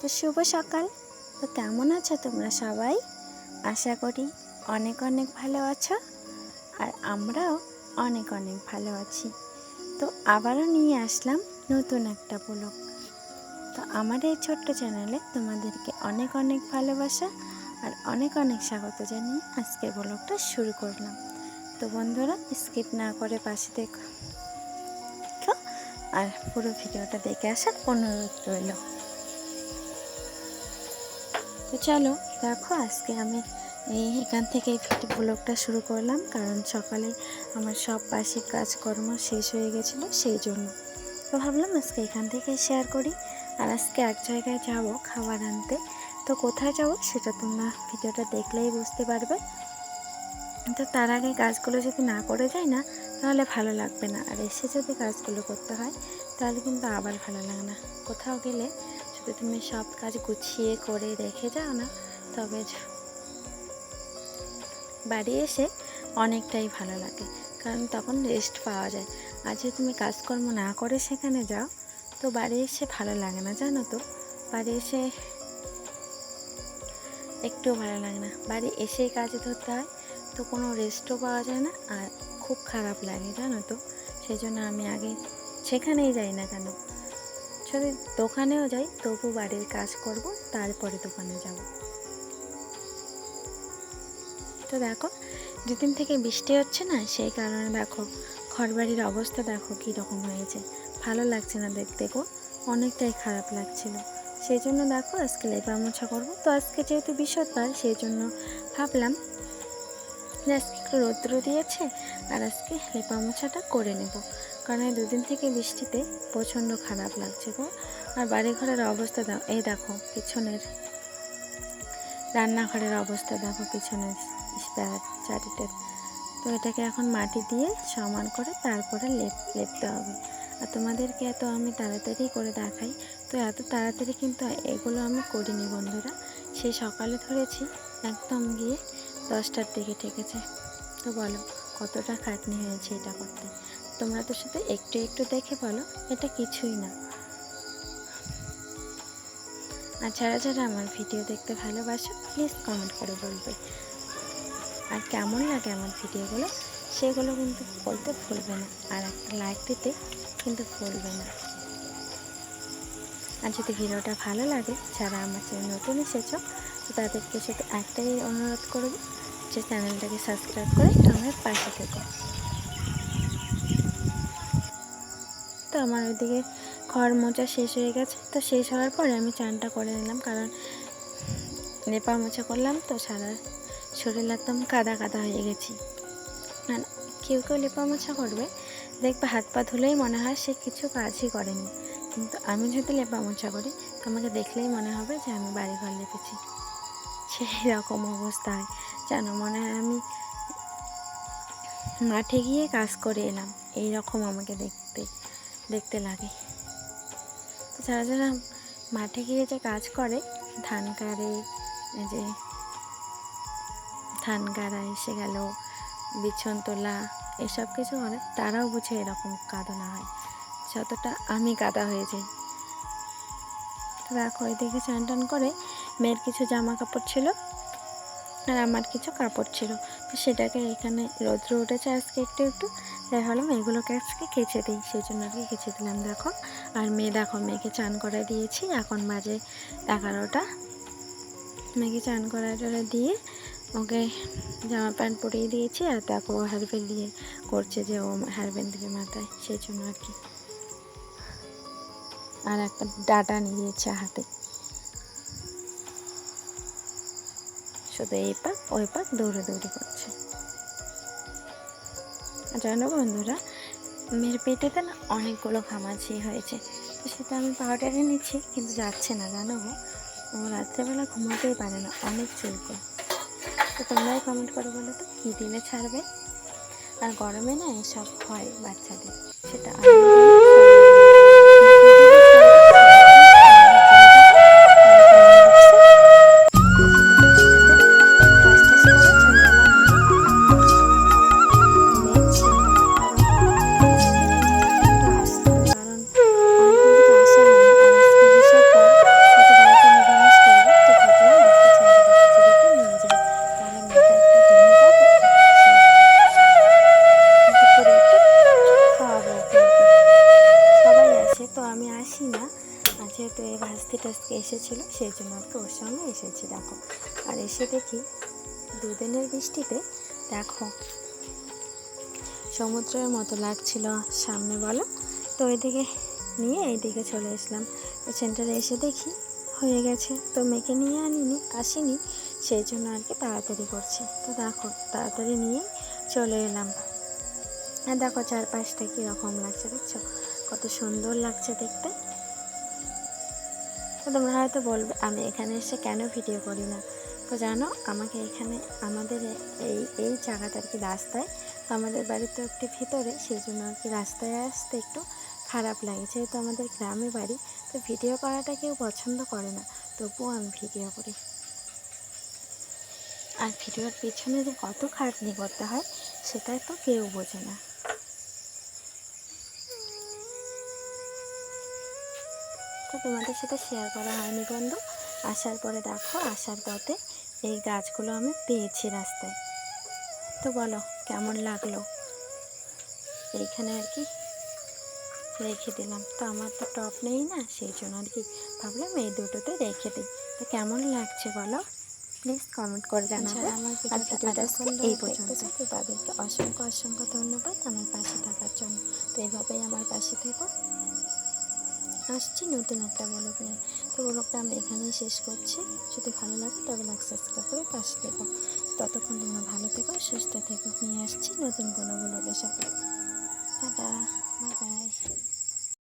তো শুভ সকাল। তো কেমন আছো তোমরা সবাই? আশা করি অনেক অনেক ভালো আছো আর আমরাও অনেক অনেক ভালো আছি। তো আবারও নিয়ে আসলাম নতুন একটা ব্লগ। তো আমার এই ছোট্ট চ্যানেলে তোমাদেরকে অনেক অনেক ভালোবাসা আর অনেক অনেক স্বাগত জানিয়ে আজকের ব্লগটা শুরু করলাম। তো বন্ধুরা স্কিপ না করে পাশে দেখো। আর পুরো ভিডিওটা দেখে আসার অনুরোধ রইল। তো চলো, দেখো আজকে আমি এই এখান থেকে ব্লগটা শুরু করলাম, কারণ সকালে আমার সব বাসি কাজকর্ম শেষ হয়ে গেছিল, সেই জন্য। তো ভাবলাম আজকে এখান থেকে শেয়ার করি, আর আজকে এক জায়গায় যাব খাবার আনতে। তো কোথায় যাব সেটা তোমরা ভিডিওটা দেখলেই বুঝতে পারবে। তো তার আগে কাজগুলো যদি না করে যায় না, তাহলে ভালো লাগবে না। আর এসে যদি কাজগুলো করতে হয়, তাহলে কিন্তু আবার ভালো লাগে না। কোথাও গেলে যদি তুমি সব কাজ গুছিয়ে করে রেখে যাও না, তবে বাড়ি এসে অনেকটাই ভালো লাগে, কারণ তখন রেস্ট পাওয়া যায়। আর যদি তুমি কাজকর্ম না করে সেখানে যাও, তো বাড়ি এসে ভালো লাগে না, জানো তো? বাড়ি এসে একটুও ভালো লাগে না। বাড়ি এসেই কাজ ধরতে হয়, তো কোনো রেস্টও পাওয়া যায় না, আর খুব খারাপ লাগে, জানো তো? সেই জন্য আমি আগে সেখানেই যাই না কেন? যদি দোকানেও যাই, তবু বাড়ির কাজ করব, তারপরে দোকানে যাব। তো দেখো দুদিন থেকে বৃষ্টি হচ্ছে না, সেই কারণে দেখো, ঘরবাড়ির অবস্থা দেখো কী রকম হয়েছে। ভালো লাগছে না দেখতে গো, অনেকটাই খারাপ লাগছিল। সেই জন্য দেখো, আজকে লেপা মোছা করব। তো আজকে যেহেতু বৃহস্পতিবার সেই জন্য ভাবলাম যে আজকে একটু রৌদ্র দিয়েছে আর আজকে লেপা মোছাটা করে নেব। কারণ এই দুদিন থেকে বৃষ্টিতে প্রচণ্ড খারাপ লাগছে গো। আর বাড়ি ঘরের অবস্থা দাও এই দেখো, পিছনের রান্নাঘরের অবস্থা দেখো, পিছনের চারিটের। তো এটাকে এখন মাটি দিয়ে সমান করে তারপরে লেপ লেপতে হবে। আর তোমাদেরকে এত আমি তাড়াতাড়ি করে দেখাই, তো এত তাড়াতাড়ি কিন্তু এগুলো আমি করিনি বন্ধুরা। সেই সকালে ধরেছি, একদম গিয়ে দশটার দিকে ঠেকেছে। তো বলো, কতটা খাটনি হয়েছে এটা করতে? তোমরা তো শুধু একটু একটু দেখে বলো, এটা কিছুই না। আর যারা যারা আমার ভিডিও দেখতে ভালোবাসো প্লিজ কমেন্ট করে বলবে। আর কেমন লাগে আমার ভিডিওগুলো, সেগুলো কিন্তু বলতে ভুলবে না। আর একটা লাইক দিতে কিন্তু ভুলবে না। আর যদি ভিডিওটা ভালো লাগে, যারা আমার চ্যানেল নতুন এসেছ, তো তাদেরকে শুধু একটাই অনুরোধ করব যে চ্যানেলটাকে সাবস্ক্রাইব করে আমার পাশে থেকো। তো আমার ওইদিকে খড় মোচা শেষ হয়ে গেছে। তো শেষ হওয়ার পরে আমি চানটা করে নিলাম, কারণ নেপা মোছা করলাম, তো সারা শরীর একদম কাদা কাদা হয়ে গেছি। আর কেউ কেউ লেপা মোছা করবে, দেখবে হাত পা ধুলেই মনে হয় সে কিছু কাজই করেনি। কিন্তু আমি যদি লেপা মোছা করি তো আমাকে দেখলেই মনে হবে যে আমি বাড়ি ঘর লেপেছি। সেই রকম অবস্থা হয় জানো মনে হয় আমি মাঠে গিয়ে কাজ করে এলাম। এই রকম আমাকে দেখতে দেখতে লাগে। তো যারা যারা মাঠে গিয়ে যে কাজ করে ধান কাড়ে যে ধান গাড়া এসে গেল বিছন তোলা এসব কিছু করে তারাও বুঝে এরকম কাঁদনা হয়। যতটা আমি কাদা হয়ে যাই। তো দেখো এদিকে চান টান করে মেয়ের কিছু জামা কাপড় ছিল আর আমার কিছু কাপড় ছিল। তো সেটাকে এখানে রৌদ্র উঠেছে আজকে একটু একটু। তাই ভাবলাম এগুলোকে আজকে কেচে দিই, সেই জন্য আর কি কেচে দিলাম, দেখো। আর মেয়ে দেখো, মেয়েকে চান করে দিয়েছি, এখন বাজে এগারোটা। মেয়েকে চান করা টরা দিয়ে ওকে জামা প্যান্ট পরিয়ে দিয়েছি আর দেখো, ও দিয়ে করছে যে ও হেয়ার দেবে মাথায়, সেই জন্য আর কি। আর একটা ডাটা নিয়েছে হাতে। শুধু এই পাক, ওই পাক, দৌড়ে দৌড়ে করছে। জানো বন্ধুরা, মেয়ের পেটেতে না অনেকগুলো ঘামাচি হয়েছে। তো সেটা আমি পাউডারে নিচ্ছি, কিন্তু যাচ্ছে না, জানো ও রাত্রেবেলা ঘুমাতেই পারে না, অনেক চুলকো। তো তোমরাই কমেন্ট করো বলো তো, কী দিলে ছাড়বে? আর গরমে না এসব হয় বাচ্চাদের, সেটা এসেছিল, সেই জন্য আর কি ওর সঙ্গে এসেছি, দেখো। আর এসে দেখি দুদিনের বৃষ্টিতে, দেখো, সমুদ্রের মতো লাগছিল সামনে, বলো। তো ওইদিকে নিয়ে এইদিকে চলে এসলাম তো সেন্টারে এসে দেখি হয়ে গেছে। তো মেয়েকে নিয়ে আনিনি, আসিনি, সেই জন্য আর কি তাড়াতাড়ি করছি। তো দেখো, তাড়াতাড়ি নিয়ে চলে এলাম। আর দেখো চারপাশটা কীরকম লাগছে, দেখছ? কত সুন্দর লাগছে দেখতে। তোমরা হয়তো বলবে, আমি এখানে এসে কেন ভিডিও করি না? তো জানো, আমাকে এখানে আমাদের এই এই জায়গাটা আর কি রাস্তায়, তো আমাদের বাড়ি তো একটু ভিতরে, সেই জন্য আর কি রাস্তায় আসতে একটু খারাপ লাগে। যেহেতু আমাদের গ্রামে বাড়ি, তো ভিডিও করাটা কেউ পছন্দ করে না, তবুও আমি ভিডিও করি। আর ভিডিওর পিছনে যে কত খাটনি করতে হয় সেটা তো কেউ বোঝে না। তো তোমাদের সাথে শেয়ার করা হয়নি বন্ধু। আসার পরে দেখো আসার পথে এই গাছগুলো আমি পেয়েছি রাস্তায়। তো বলো কেমন লাগল? এইখানে আর কি রেখে দিলাম। তো আমার তো টপ নেই না সেই জন্য আর কি ভাবলাম এই দুটোতে রেখে দিই। তো কেমন লাগছে বলো? প্লিজ কমেন্ট করে জানাবে। আমার ভিডিওটা এই পর্যন্ত। তাদেরকে অসংখ্য অসংখ্য ধন্যবাদ। আমার পাশে থাকার জন্য। তো এইভাবেই আমার পাশে থেকো। আসছি, নতুন একটা ব্লগ নিয়ে। তো ব্লগটা আমি এখানেই শেষ করছি। যদি ভালো লাগে তবে লাইক সাবস্ক্রাইব করে পাশে দেবো ততক্ষণ তোমরা ভালো থেকো, সুস্থ থেকো। নিয়ে আসছি নতুন কোনো ব্লগের সাথে। Tata bye bye